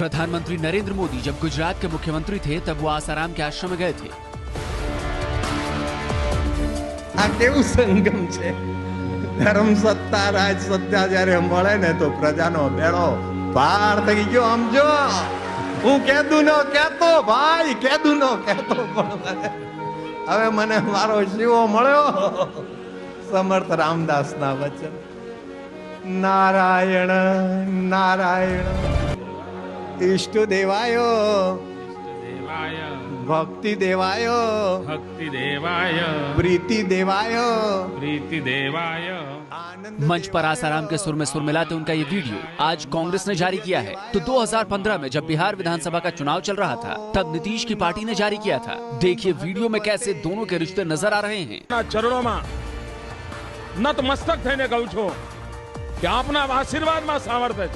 प्रधानमंत्री नरेंद्र मोदी जब गुजरात के मुख्यमंत्री थे तब वो आसाराम के आश्रम में गए थे આ કેવું સંગમ છે ધર્મ સત્તા રાજ સત્તા જ્યારે મળે ને તો પ્રજાનો બેડો પાર થઈ ગયો સમજો હું કેદું નો કેતો ભાઈ કેદું નો કેતો પણ મને- હવે મને મારો શિવો મળ્યો સમર્થ રામદાસ ના વચન નારાયણ નારાયણ इष्ट देवाय। भक्ति देवाय। भक्ति देवाय। प्रीति देवाय। प्रीति देवाय। मंच पर आसाराम के सुर में सुर मिलाते उनका ये वीडियो आज कांग्रेस ने जारी किया है। तो 2015 में जब बिहार विधानसभा का चुनाव चल रहा था तब नीतीश की पार्टी ने जारी किया था। देखिए वीडियो में कैसे दोनों के रिश्ते नज़र आ रहे हैं। चरणों में नतमस्तक थे ने आशीर्वाद में सामर्थ्य